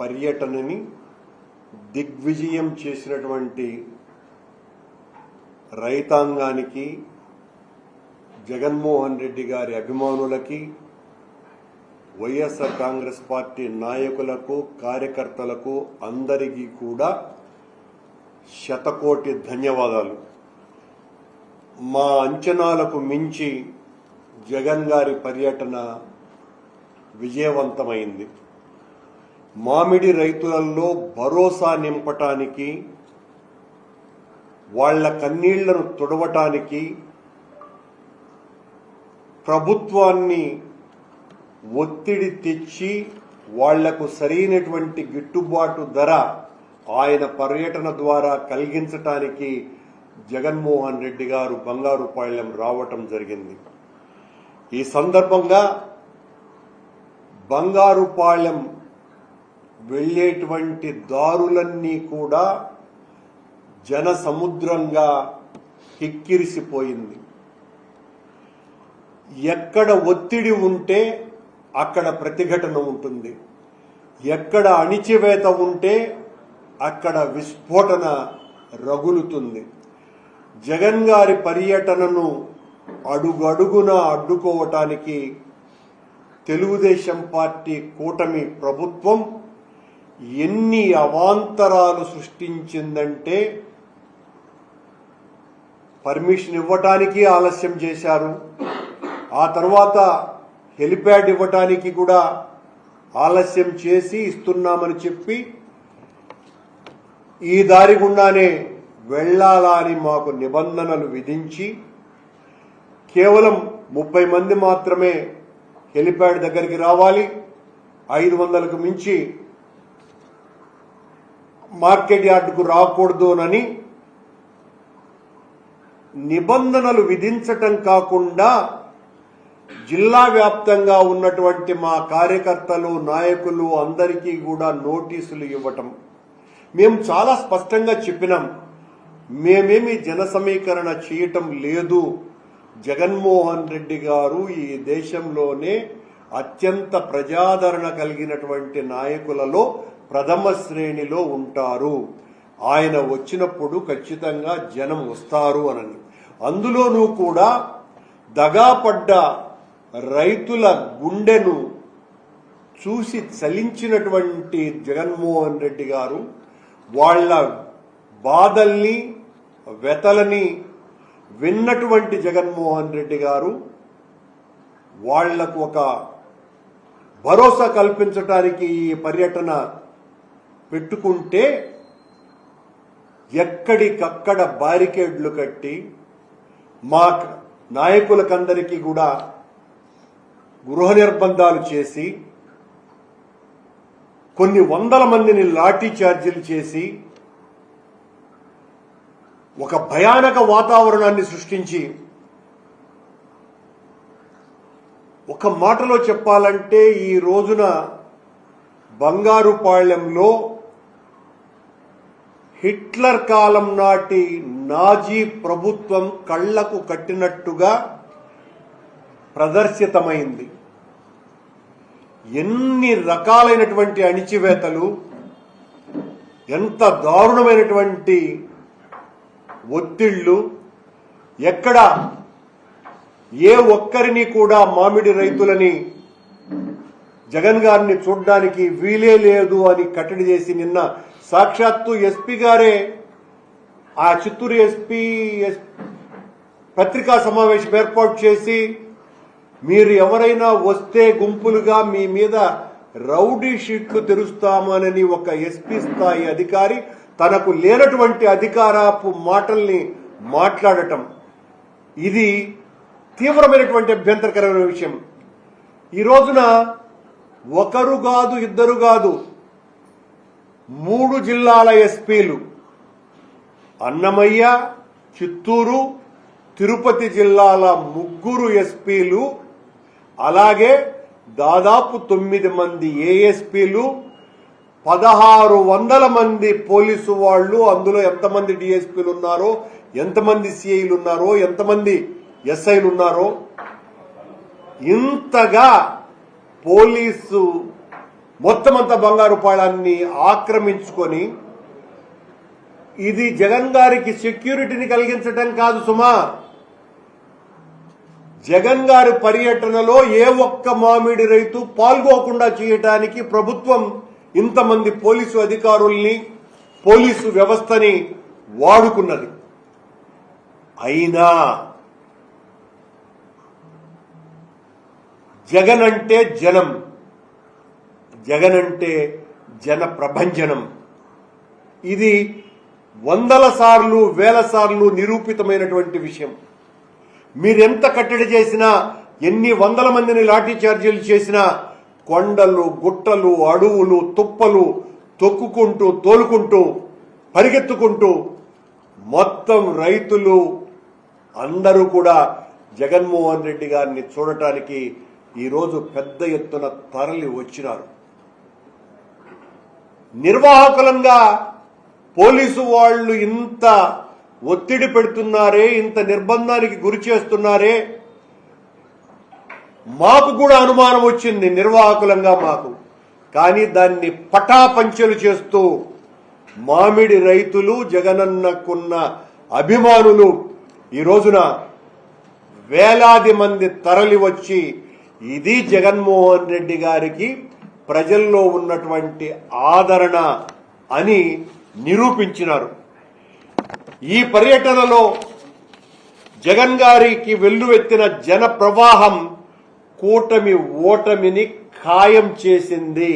పర్యటనని దిగ్విజయం చేసినటువంటి రైతాంగానికి జగన్మోహన్ రెడ్డి గారి అభిమానులకి వైఎస్ఆర్ కాంగ్రెస్ పార్టీ నాయకులకు కార్యకర్తలకు అందరికీ కూడా శతకోటి ధన్యవాదాలు. మా అంచనాలకు మించి జగన్ గారి పర్యటన విజయవంతమైంది. మామిడి రైతులలో భరోసా నింపటానికి వాళ్ళ కన్నీళ్ళను తుడవటానికి ప్రభుత్వాన్ని ఒత్తిడి తెచ్చి వాళ్ళకు సరైనటువంటి గిట్టుబాటు ధర ఆయన పర్యటన ద్వారా కలిగించటానికి జగన్మోహన్ రెడ్డి గారు బంగారుపాళ్యం రావటం జరిగింది. ఈ సందర్భంగా బంగారుపాళ్యం వెళ్ళేటువంటి దారులన్నీ కూడా జన సముద్రంగా కిక్కిరిసిపోయింది. ఎక్కడ ఒత్తిడి ఉంటే అక్కడ ప్రతిఘటన ఉంటుంది. ఎక్కడ అణిచివేత ఉంటే అక్కడ విస్ఫోటన రగులుతుంది. జగన్ గారి పర్యటనను అడుగడుగున అడ్డుకోవటానికి తెలుగుదేశం పార్టీ కూటమి ప్రభుత్వం ఎన్ని అవాంతరాలు సృష్టించిందంటే పర్మిషన్ ఇవ్వటానికి ఆలస్యం చేశారు. ఆ తర్వాత హెలిప్యాడ్ ఇవ్వటానికి కూడా ఆలస్యం చేసి ఇస్తున్నామని చెప్పి ఈ దారి గుండానే వెళ్ళాలా అని మాకు నిబంధనలు విధించి కేవలం ముప్పై మంది మాత్రమే హెలిప్యాడ్ దగ్గరికి రావాలి. ఐదు వందలకు మించి మార్కెట్ యార్డుకు రాకూడదునని నిబంధనలు విధించటం కాకుండా జిల్లా వ్యాప్తంగా ఉన్నటువంటి మా కార్యకర్తలు నాయకులు అందరికీ కూడా నోటీసులు ఇవ్వటం. మేము చాలా స్పష్టంగా చెప్పినాం. మేమేమి జన సమీకరణ చేయటం లేదు. జగన్మోహన్ రెడ్డి గారు ఈ దేశంలోనే అత్యంత ప్రజాదరణ కలిగినటువంటి నాయకులలో ప్రథమ శ్రేణిలో ఉంటారు. ఆయన వచ్చినప్పుడు ఖచ్చితంగా జనం వస్తారు అనని అందులోనూ కూడా దగాపడ్డ రైతుల గుండెను చూసి చలించినటువంటి జగన్మోహన్ రెడ్డి గారు వాళ్ళ బాధల్ని వెతలని విన్నటువంటి జగన్మోహన్ రెడ్డి గారు వాళ్ళకు ఒక భరోసా కల్పించటానికి ఈ పర్యటన పెట్టుకుంటే ఎక్కడికక్కడ బారికేడ్లు కట్టి మా నాయకులకందరికీ కూడా గృహ నిర్బంధాలు చేసి కొన్ని వందల మందిని లాఠీ చార్జీలు చేసి ఒక భయానక వాతావరణాన్ని సృష్టించి ఒక మాటలో చెప్పాలంటే ఈ రోజున బంగారుపాళ్యంలో హిట్లర్ కాలం నాటి నాజీ ప్రభుత్వం కళ్ళకు కట్టినట్టుగా ప్రదర్శితమైంది. ఎన్ని రకాలైనటువంటి అణిచివేతలు ఎంత దారుణమైనటువంటి ఒత్తిళ్ళు ఎక్కడ ఏ ఒక్కరిని కూడా మామిడి రైతులని జగన్ గారిని చూడడానికి వీలే లేదు అని కట్టడి చేసి నిన్న సాక్షాత్తు ఎస్పీ గారే ఆ చిత్తూరు ఎస్పీ ఎస్- పత్రికా సమావేశం ఏర్పాటు చేసి మీరు ఎవరైనా వస్తే గుంపులుగా మీ మీద రౌడీ షీట్లు తెరుస్తామనని ఒక ఎస్పీ స్థాయి అధికారి తనకు లేనటువంటి అధికారపు మాటల్ని మాట్లాడటం. ఇది తీవ్రమైనటువంటి అభ్యంతరకరమైన విషయం. ఈ రోజున ఒకరు కాదు ఇద్దరు కాదు మూడు జిల్లాల ఎస్పీలు. అన్నమయ్య చిత్తూరు తిరుపతి జిల్లాల ముగ్గురు ఎస్పీలు. అలాగే దాదాపు తొమ్మిది మంది ఏఎస్పీలు పదహారు వందల మంది పోలీసు వాళ్ళు. అందులో ఎంతమంది డిఎస్పీలు ఉన్నారో ఎంతమంది సిఐలు ఉన్నారో ఎంతమంది ఎస్ఐలు ఉన్నారో. ఇంతగా పోలీసు మొత్తం అంతా బంగారు పాళాన్ని ఆక్రమించుకొని ఇది జగన్ గారికి సెక్యూరిటీని కలిగించటం కాదు సుమా. జగన్ గారి పర్యటనలో ఏ ఒక్క మామిడి రైతు పాల్గోకుండా చేయటానికి ప్రభుత్వం ఇంతమంది పోలీసు అధికారుల్ని పోలీసు వ్యవస్థని వాడుకున్నది. అయినా జగన్ అంటే జనం. జగన్ అంటే జన ప్రభంజనం. ఇది వందల సార్లు వేల సార్లు నిరూపితమైనటువంటి విషయం. మీరెంత కట్టడి చేసినా ఎన్ని వందల మందిని లాఠీ చార్జీలు చేసినా కొండలు గుట్టలు అడవులు తుప్పలు తొక్కుకుంటూ తోలుకుంటూ పరిగెత్తుకుంటూ మొత్తం రైతులు అందరూ కూడా జగన్మోహన్ రెడ్డి గారిని చూడటానికి ఈరోజు పెద్ద ఎత్తున తరలి వచ్చినారు. నిర్వాహకులంగా పోలీసు వాళ్ళు ఇంత ఒత్తిడి పెడుతున్నారే ఇంత నిర్బంధానికి గురి చేస్తున్నారే మాకు కూడా అనుమానం వచ్చింది నిర్వాహకులంగా మాకు. కానీ దాన్ని పటాపంచలు చేస్తూ మామిడి రైతులు జగనన్నకున్న అభిమానులు ఈ రోజున వేలాది మంది తరలి వచ్చి ఇది జగన్మోహన్ రెడ్డి గారికి ప్రజల్లో ఉన్నటువంటి ఆదరణ అని నిరూపించినారు. ఈ పర్యటనలో జగన్ గారికి వెల్లువెత్తిన జన ప్రవాహం కూటమి ఓటమిని ఖాయం చేసింది.